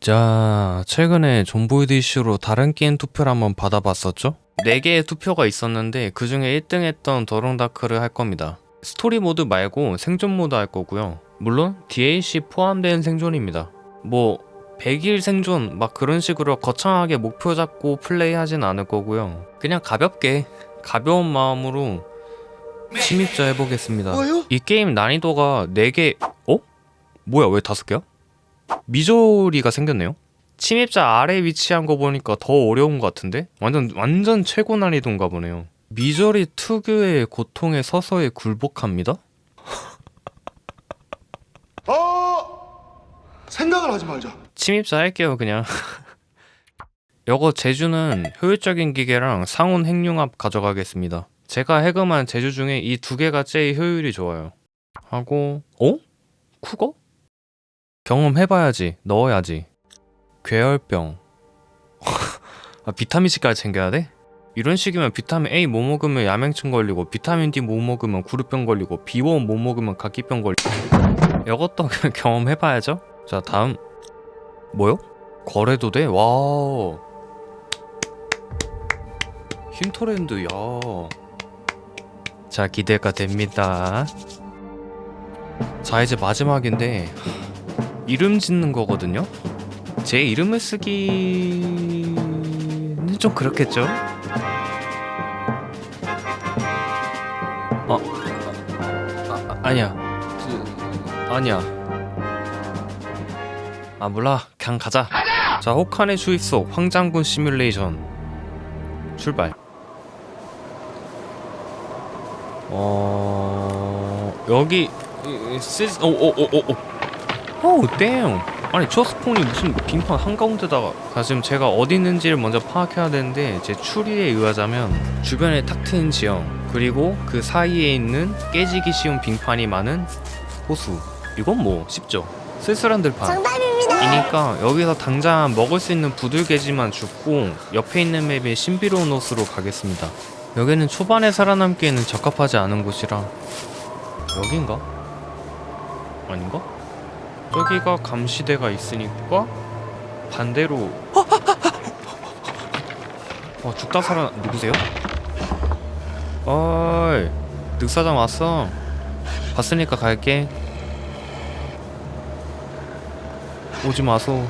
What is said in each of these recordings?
자, 최근에 존보이드 이슈로 다른 게임 투표를 한번 받아봤었죠? 4개의 투표가 있었는데 그 중에 1등 했던 더롱다크를 할 겁니다. 스토리 모드 말고 생존 모드 할 거고요. 물론 DLC 포함된 생존입니다. 뭐 100일 생존 막 그런 식으로 거창하게 목표 잡고 플레이하진 않을 거고요. 그냥 가볍게 가벼운 마음으로 침입자 해보겠습니다. 이 게임 난이도가 4개 어? 뭐야 왜 5개야? 미조리가 생겼네요. 침입자 아래 위치한 거 보니까 더 어려운 것 같은데? 완전 완전 최고 난이도인가 보네요. 미저리 특유의 고통에 서서히 굴복합니다. 어 생각을 하지 말자. 침입자 할게요 그냥. 여거 제주는 효율적인 기계랑 상온 핵융합 가져가겠습니다. 제가 해금한 제주 중에 이 두 개가 제일 효율이 좋아요. 하고 어? 쿠거? 경험해봐야지 넣어야지. 괴혈병. 아, 비타민 C까지 챙겨야 돼? 이런 식이면 비타민 A 못 먹으면 야맹증 걸리고 비타민 D 못 먹으면 구루병 걸리고 B1 못 먹으면 각기병 걸리고 이것도 경험해봐야죠. 자 다음 뭐요? 거래도 돼? 와 힌터랜드 야. 자 기대가 됩니다. 자 이제 마지막인데 이름 짓는 거거든요. 제 이름을 쓰기는 좀 그렇겠죠? 어, 아, 아, 아니야, 그, 아니야. 아 몰라, 그냥 가자. 자, 혹한의 주입속 황장군 시뮬레이션 출발. 어 여기 시스 오오오오오 오 땡. 아니 저 스폰이 무슨 빙판 한가운데다가 자 지금 제가 어디 있는지를 먼저 파악해야 되는데 제 추리에 의하자면 주변에 탁 트인 지형 그리고 그 사이에 있는 깨지기 쉬운 빙판이 많은 호수 이건 뭐 쉽죠 쓸쓸한 들판 정답입니다. 이니까 여기서 당장 먹을 수 있는 부들개지만 줍고 옆에 있는 맵의 신비로운 호수로 가겠습니다 여기는 초반에 살아남기에는 적합하지 않은 곳이라 여긴가? 아닌가? 저기가 감시대가 있으니까 반대로. 어 죽다 살아 누구세요? 어이 늑사장 왔어. 봤으니까 갈게. 오지 마소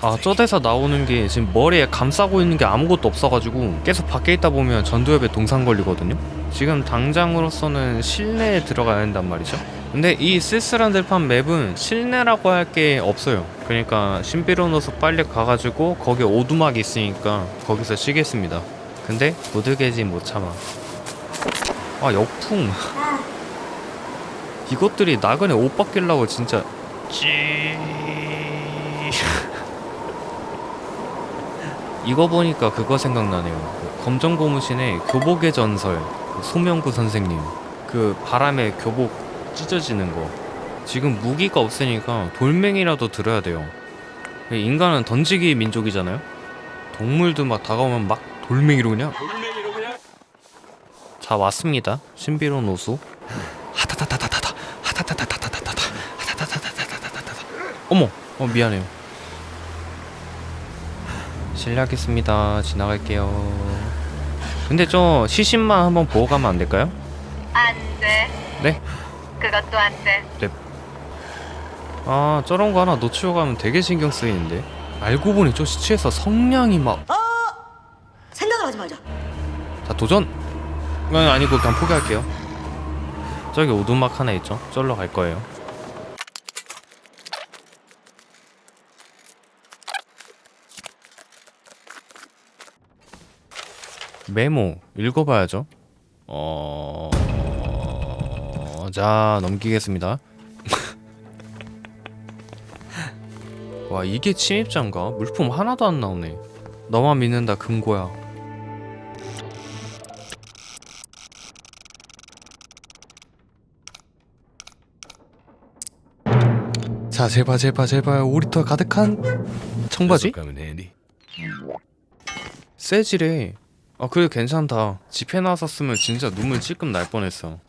아, 대사 나오는 게 지금 머리에 감싸고 있는 게 아무것도 없어가지고 계속 밖에 있다 보면 전두엽에 동상 걸리거든요. 지금 당장으로서는 실내에 들어가야 된단 말이죠. 근데 이 쓸쓸한 들판 맵은 실내라고 할 게 없어요. 그러니까 신비로운 호수 빨리 가가지고 거기 오두막이 있으니까 거기서 쉬겠습니다. 근데 부득이지 못 참아. 아 역풍. 이것들이 나그네 옷 벗기려고 진짜 찌. 이거 보니까 그거 생각나네요. 검정 고무신의 교복의 전설 소명구 선생님 그 바람에 교복 찢어지는 거 지금 무기가 없으니까 돌멩이라도 들어야 돼요. 인간은 던지기 민족이잖아요. 동물도 막 다가오면 막 돌멩이로 그냥. 돌멩이로 그냥. 자 왔습니다. 신비로운 오수. 하다다다다다다 하다다다다다다 하다다다다다다다. 어머, 어 미안해요. 실례하겠습니다. 지나갈게요. 근데 저 시신만 한번 보고 가면 안 될까요? 안 돼. 네? 그것도 안 돼. 아 저런 거 하나 놓치고 가면 되게 신경 쓰이는데. 알고 보니 저 시체에서 성냥이 막. 생각을 하지 말자. 자 도전. 아니 아니고 그냥 포기할게요. 저기 오두막 하나 있죠. 저로 갈 거예요. 메모 읽어봐야죠. 어... 자 넘기겠습니다. 와 이게 침입자인가? 물품 하나도 안 나오네. 너만 믿는다 금고야. 자 제발 제발 제발 오리터 가득한 청바지? 세지래 아 그래 괜찮다 집에 나왔었으면 진짜 눈물 찔끔 날 뻔했어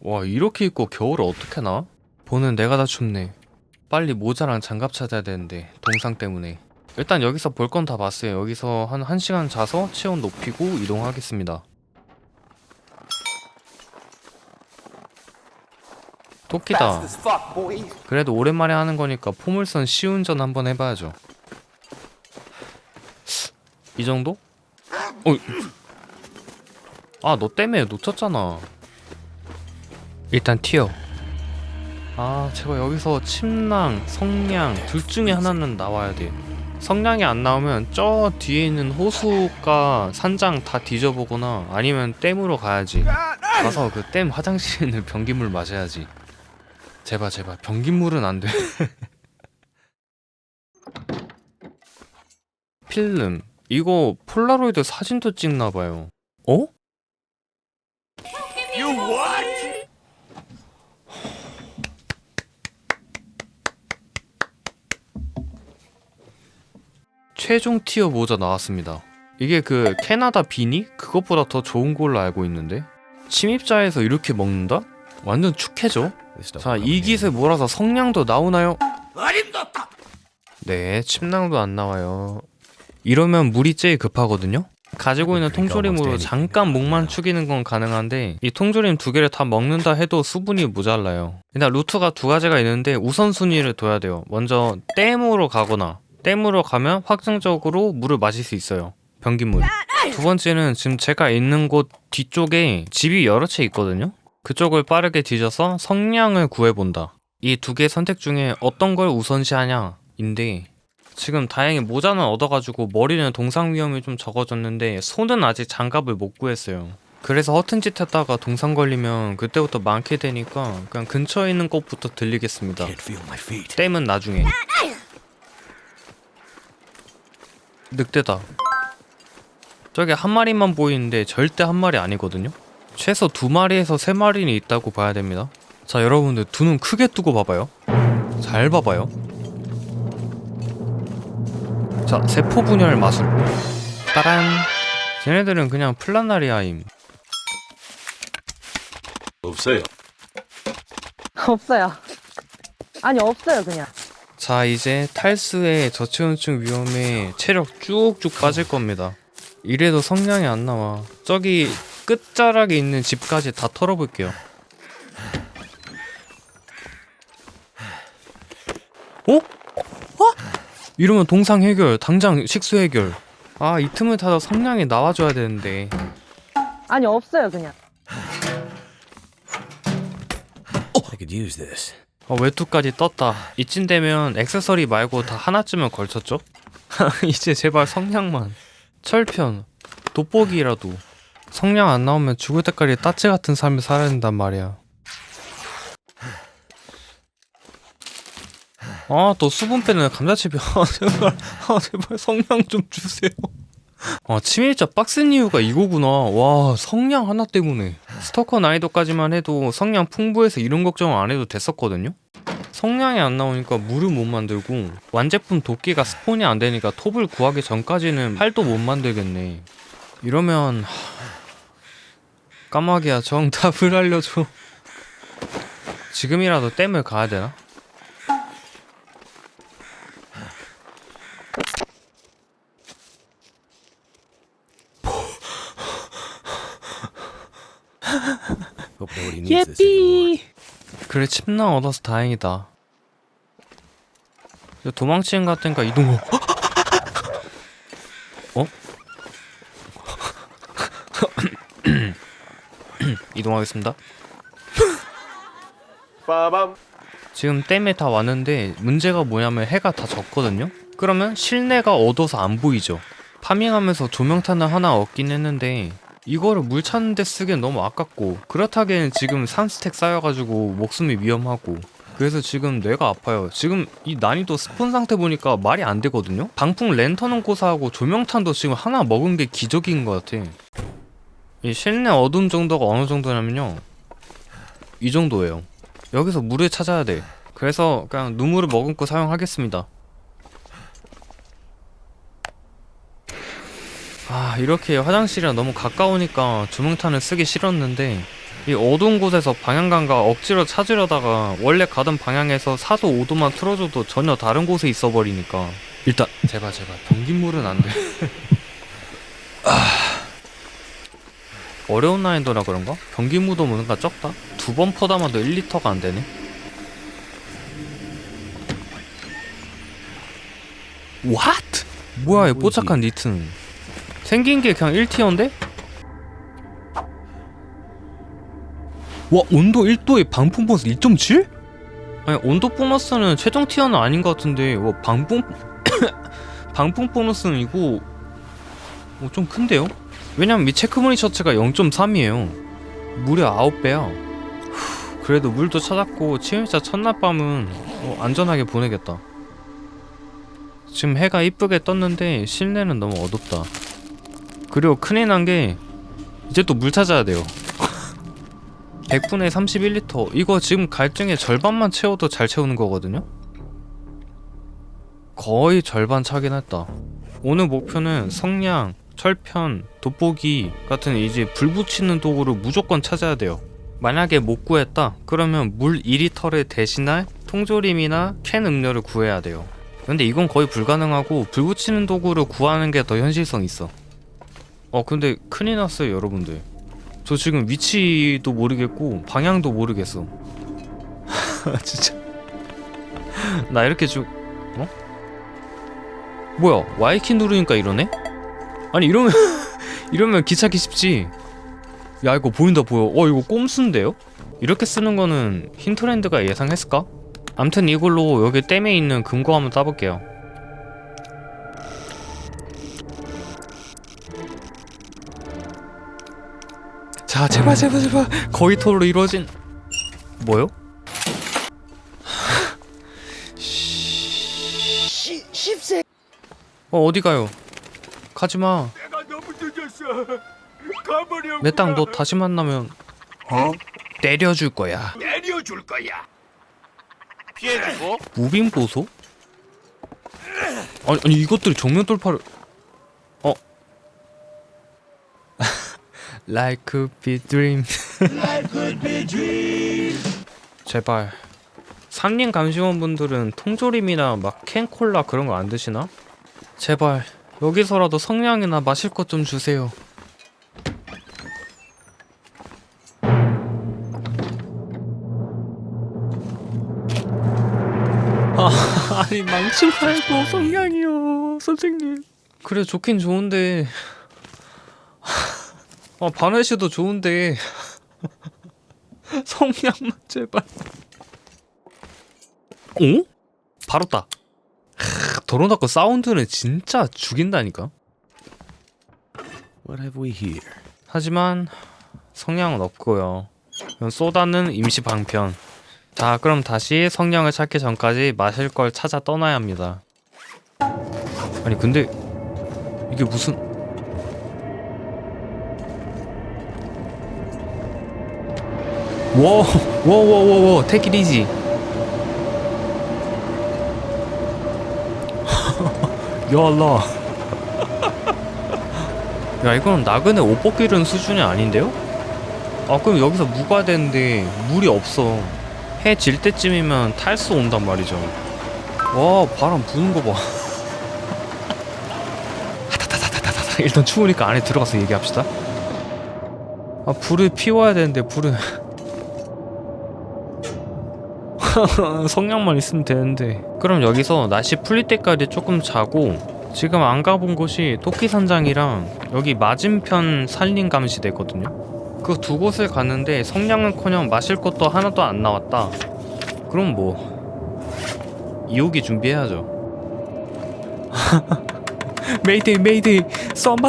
와 이렇게 입고 겨울을 어떻게 나? 보는 내가 다 춥네. 빨리 모자랑 장갑 찾아야 되는데 동상 때문에. 일단 여기서 볼 건 다 봤어요. 여기서 한 1시간 자서 체온 높이고 이동하겠습니다. 토끼다. 그래도 오랜만에 하는 거니까 포물선 시운전 한번 해봐야죠. 이 정도? 어. 아, 너 때문에 놓쳤잖아. 일단 튀어. 아, 제발 여기서 침낭, 성냥 둘 중에 하나는 나와야 돼. 성냥이 안 나오면 저 뒤에 있는 호수가 산장 다 뒤져보거나 아니면 댐으로 가야지. 가서 그 댐 화장실에 있는 변기물 마셔야지. 제발 제발 변기물은 안 돼. 필름 이거 폴라로이드 사진도 찍나 봐요. 어? 최종 티어 모자 나왔습니다. 이게 그 캐나다 비니? 그것보다 더 좋은 걸로 알고 있는데 침입자에서 이렇게 먹는다? 완전 stuff 자, will come in 이 깃에 handy. 몰아서 성냥도 나오나요? 네, 침낭도 안 나와요. 이러면 물이 제일 급하거든요. 가지고 있는 통조림으로 잠깐 목만 축이는 건 가능한데 이 통조림 두 개를 다 먹는다 해도 수분이 모자라요. 일단 루트가 두 가지가 있는데 우선순위를 둬야 돼요. 먼저 댐으로 가거나 댐으로 가면 확정적으로 물을 마실 수 있어요. 변기물. 두 번째는 지금 제가 있는 곳 뒤쪽에 집이 여러 채 있거든요. 그쪽을 빠르게 뒤져서 성냥을 구해본다. 이 두 개 선택 중에 어떤 걸 우선시하냐 인데 지금 다행히 모자는 얻어가지고 머리는 동상 위험이 좀 적어졌는데 손은 아직 장갑을 못 구했어요. 그래서 허튼 짓 했다가 동상 걸리면 그때부터 많게 되니까 그냥 근처에 있는 곳부터 들리겠습니다. 댐은 나중에. 늑대다. 저게 한 마리만 보이는데 절대 한 마리 아니거든요. 최소 두 마리에서 세 마리는 있다고 봐야 됩니다. 자, 여러분들 두 눈 크게 뜨고 봐봐요. 잘 봐봐요. 자, 세포 분열 마술. 따란. 쟤네들은 그냥 플라나리아임. 없어요. 없어요. 아니 없어요 그냥. 자 이제 탈수에 저체온증 위험에 체력 쭉쭉 빠질 겁니다 이래도 성량이 안 나와 저기 끝자락에 있는 집까지 다 털어볼게요 어? 어? 이러면 동상 해결 당장 식수 해결 아 이 틈을 타서 성량이 나와줘야 되는데 아니 없어요 그냥. I could use this. 어, 외투까지 떴다. 이쯤 되면 액세서리 말고 다 하나쯤은 걸쳤죠? 이제 제발 성냥만. 철편, 돋보기라도. 성냥 안 나오면 죽을 때까지 따치 같은 삶을 살아야 된단 말이야. 아, 또 수분 빼는 감자칩이. 아, 제발, 아, 제발 성냥 좀 주세요. 아, 침입자 빡센 이유가 이거구나. 와, 성냥 하나 때문에. 스토커 난이도까지만 해도 성냥 풍부해서 이런 걱정 안 해도 됐었거든요? 성냥이 안 나오니까 물을 못 만들고 완제품 도끼가 스폰이 안 되니까 톱을 구하기 전까지는 팔도 못 만들겠네. 이러면 하... 까마귀야 정답을 알려줘. 지금이라도 댐을 가야 되나? Hope nobody needs this anymore. 예삐. 그래 침낭 얻어서 다행이다. 이거 도망치는 것 같으니까 이동. 어? 어? 이동하겠습니다. 빠밤. 지금 댐에 다 왔는데 문제가 뭐냐면 해가 다 졌거든요. 그러면 실내가 어두워서 안 보이죠. 파밍하면서 조명탄을 하나 얻긴 했는데 이거를 물 찾는 데 쓰기엔 너무 아깝고 그렇다기엔 지금 3스택 쌓여가지고 목숨이 위험하고 그래서 지금 뇌가 아파요. 지금 이 난이도 스폰 상태 보니까 말이 안 되거든요. 방풍 랜턴은 고사하고 조명탄도 지금 하나 먹은 게 기적인 것 같아. 이 실내 어둠 정도가 어느 정도냐면요. 이 정도예요. 여기서 물을 찾아야 돼. 그래서 그냥 눈물을 머금고 사용하겠습니다. 아 이렇게 화장실이랑 너무 가까우니까 조명탄을 쓰기 싫었는데 이 어두운 곳에서 방향감과 억지로 찾으려다가 원래 가던 방향에서 4도 5도만 틀어줘도 전혀 다른 곳에 있어버리니까. 일단 제발 제발. 변기물은 안돼. 아... 어려운 난이도라 그런가? 변기물도 뭔가 적다? 두 번 퍼담아도 1리터가 안 되네. What? 뭐야 이 뽀짝한 니트는 생긴 게 그냥 1티어인데? 와 온도 1도에 방풍 보너스 2.7? 아니 온도 보너스는 최종 티어는 아닌 것 같은데 와 방풍 방풍 보너스는 이거 어, 좀 큰데요? 왜냐면 이 체크무늬 셔츠가 0.3이에요 무려 9배야 그래도 물도 찾았고 침입자 첫날 밤은 어, 안전하게 보내겠다 지금 해가 이쁘게 떴는데 실내는 너무 어둡다 그리고 큰일 난 게 이제 또 물 찾아야 돼요. 100분에 31리터. 이거 지금 갈증의 절반만 채워도 잘 채우는 거거든요? 거의 절반 차긴 했다. 오늘 목표는 성냥, 철편, 돋보기 같은 이제 불 붙이는 도구를 무조건 찾아야 돼요. 만약에 못 구했다 그러면 물 2리터를 대신할 통조림이나 캔 음료를 구해야 돼요. 근데 이건 거의 불가능하고 불 붙이는 도구를 구하는 게 더 현실성 있어 어 근데 큰일 났어요 여러분들 저 지금 위치도 모르겠고 방향도 모르겠어 진짜 나 이렇게 쭉 어? 뭐야 Y키 누르니까 이러네? 아니 이러면 이러면 기차기 쉽지 야 이거 보인다 보여 어 이거 꼼수인데요? 이렇게 쓰는 거는 힌트랜드가 예상했을까? 암튼 이걸로 여기 댐에 있는 금고 한번 따볼게요 자 제발 제발 제발 거의 토로 이루어진 뭐요? 어 어디 가요? 가지 마 내가 너무 늦었어. 가버려. 내땅너 다시 만나면 어? 때려줄 거야 내려줄 거야. 피해주고. 무빙 보소? 아니, 아니 이것들이 정면 돌파를 Like could be dream. 제발. 산림 감시원 분들은 통조림이나 막 캔콜라 그런 거 안 드시나? 제발 여기서라도 성냥이나 마실 것 좀 주세요. 아니 망치 말고 성냥이요 선생님. 그래 좋긴 좋은데 아 바네시도 좋은데. 성냥만 제발. 어? 바로 따 도로나코 사운드는 진짜 죽인다니까. What have we here? 하지만 성냥은 없고요. 쏘다는 임시 방편. 자 그럼 다시 성냥을 찾기 전까지 마실 걸 찾아 떠나야 합니다. 아니 근데 이게 무슨 워워워워워 take it easy 야 알라 야 이거는 나그네 옷 벗기는 수준이 아닌데요? 아 그럼 여기서 무가 되는데 물이 없어. 해 질 때쯤이면 탈수 온단 말이죠. 와 바람 부는 거 봐. 일단 추우니까 안에 들어가서 얘기합시다. 아 불을 피워야 되는데 불은 성냥만 있으면 되는데. 그럼 여기서 날씨 풀릴 때까지 조금 자고 지금 안 가본 곳이 토끼산장이랑 여기 맞은편 산림감시대 있거든요. 그 두 곳을 갔는데 성냥은커녕 마실 것도 하나도 안 나왔다. 그럼 뭐 이호기 준비해야죠. 메이데이 메이데이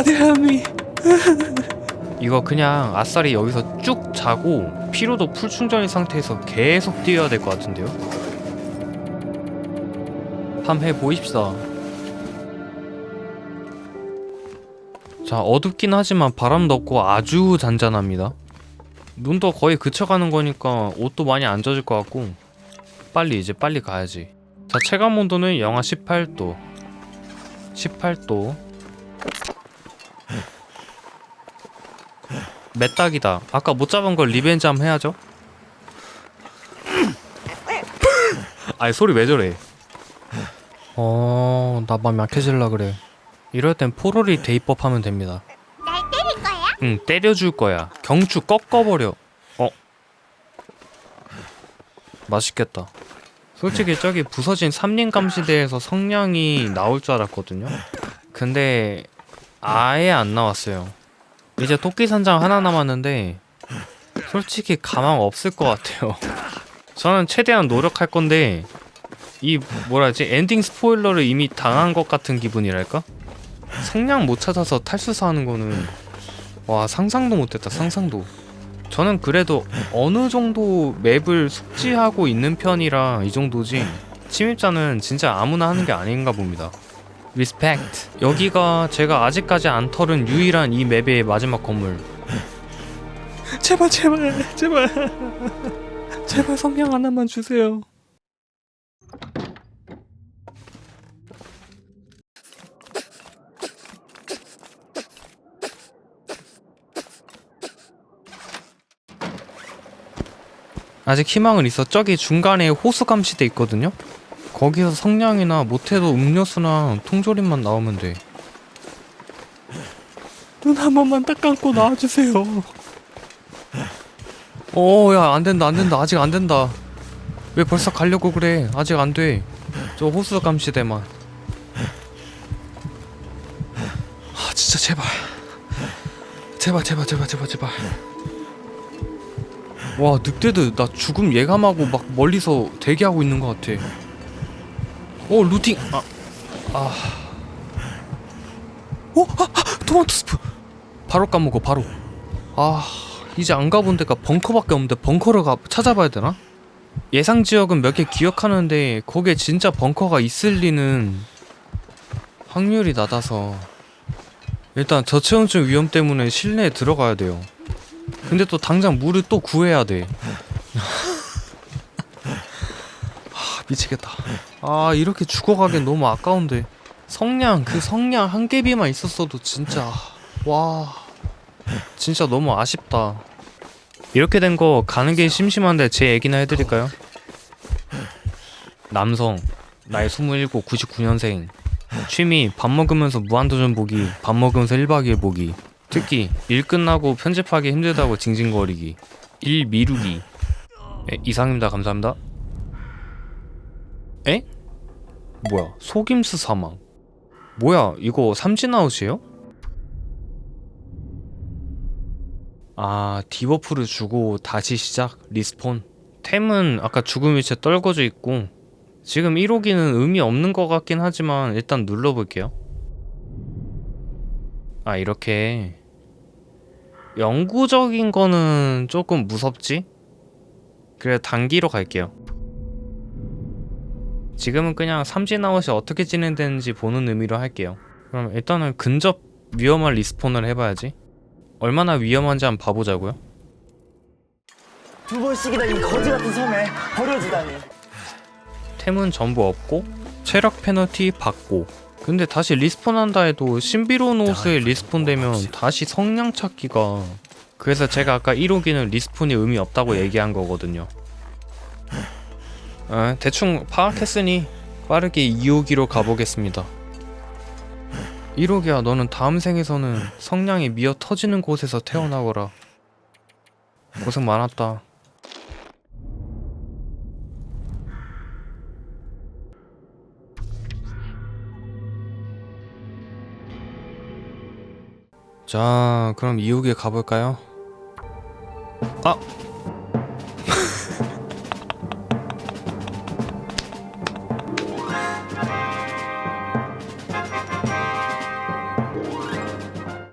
help me 이거 그냥 아싸리 여기서 쭉 자고 피로도 풀 충전인 상태에서 계속 뛰어야 될 것 같은데요? 한번 해보입시다. 자 어둡긴 하지만 바람도 없고 아주 잔잔합니다. 눈도 거의 그쳐가는 거니까 옷도 많이 안 젖을 것 같고 빨리 이제 빨리 가야지. 자 체감 온도는 영하 18도. 18도 메딱이다. 아까 못 잡은 걸 리벤지 함 해야죠. 아니 소리 왜 저래? 어, 나맘 약해질라 그래. 이럴 땐 포로리 대입법 하면 됩니다. 날 때릴 거야? 응, 때려줄 거야. 경추 꺾어버려. 어. 맛있겠다. 솔직히 저기 부서진 삼림 감시대에서 성냥이 나올 줄 알았거든요. 근데 아예 안 나왔어요. 이제 토끼 산장 하나 남았는데 솔직히 가망 없을 것 같아요. 저는 최대한 노력할 건데 이 뭐라지 엔딩 스포일러를 이미 당한 것 같은 기분이랄까? 성냥 못 찾아서 탈수사하는 거는 와 상상도 못했다 상상도 저는 그래도 어느 정도 맵을 숙지하고 있는 편이라 이 정도지 침입자는 진짜 아무나 하는 게 아닌가 봅니다 리스펙트 여기가 제가 아직까지 안 털은 유일한 이 맵의 마지막 건물 제발 제발 제발 제발 성냥 하나만 주세요 아직 희망은 있어. 저기 중간에 호수 감시대 있거든요. 거기서 성냥이나 못해도 음료수나 통조림만 나오면 돼. 눈 한 번만 딱 감고 나와주세요. 어, 야, 안 된다, 안 된다. 아직 안 된다. 왜 벌써 가려고 그래? 아직 안 돼. 저 호수 감시대만. 아, 진짜 제발. 제발, 제발, 제발, 제발, 제발. 와 늑대들 나 죽음 예감하고 막 멀리서 대기하고 있는 것 같아. 오 루팅 아 아. 오 아, 아, 토마토 스프 바로 까먹어 바로. 아 이제 안 가본 데가 벙커밖에 없는데 벙커를 가 찾아봐야 되나? 예상 지역은 몇 개 기억하는데 거기에 진짜 벙커가 있을 리는 확률이 낮아서 일단 저체온증 위험 때문에 실내에 들어가야 돼요. 근데 또 당장 물을 또 구해야 돼. 아, 미치겠다. 아, 이렇게 죽어가긴 너무 아까운데. 성냥, 그 성냥 한 개비만 있었어도 진짜. 와. 진짜 너무 아쉽다. 이렇게 된 거 가는 게 심심한데 제 얘기나 해드릴까요? 남성, 나이 27, 99년생. 취미, 밥 먹으면서 무한도전 보기, 밥 먹으면서 1박 2일 보기. 특히 일 끝나고 편집하기 힘들다고 징징거리기 일 미루기 에, 이상입니다 감사합니다 에? 뭐야 속임수 사망 뭐야 이거 삼진아웃이에요? 아 디버프를 주고 다시 시작 리스폰 템은 아까 죽음 위치에 떨궈져 있고 지금 1호기는 의미 없는 것 같긴 하지만 일단 눌러볼게요 아 이렇게 영구적인 거는 조금 무섭지? 그래 단기로 갈게요 지금은 그냥 삼진아웃이 어떻게 진행되는지 보는 의미로 할게요. 그럼 일단은 근접 위험한 리스폰을 해봐야지. 얼마나 위험한지 한번 봐보자고요. 두 번씩이나 이 거지 같은 섬에 버려지다니. 템은 전부 없고 체력 페널티 받고. 근데 다시 리스폰 한다 해도 신비로운 옷에 리스폰 되면 다시 성냥 찾기가. 그래서 제가 아까 1호기는 리스폰이 의미 없다고 얘기한 거거든요 아, 대충 파악했으니 빠르게 2호기로 가보겠습니다. 1호기야 너는 다음 생에서는 성냥이 미어 터지는 곳에서 태어나거라. 고생 많았다. 자, 그럼 이후기에 가볼까요? 아,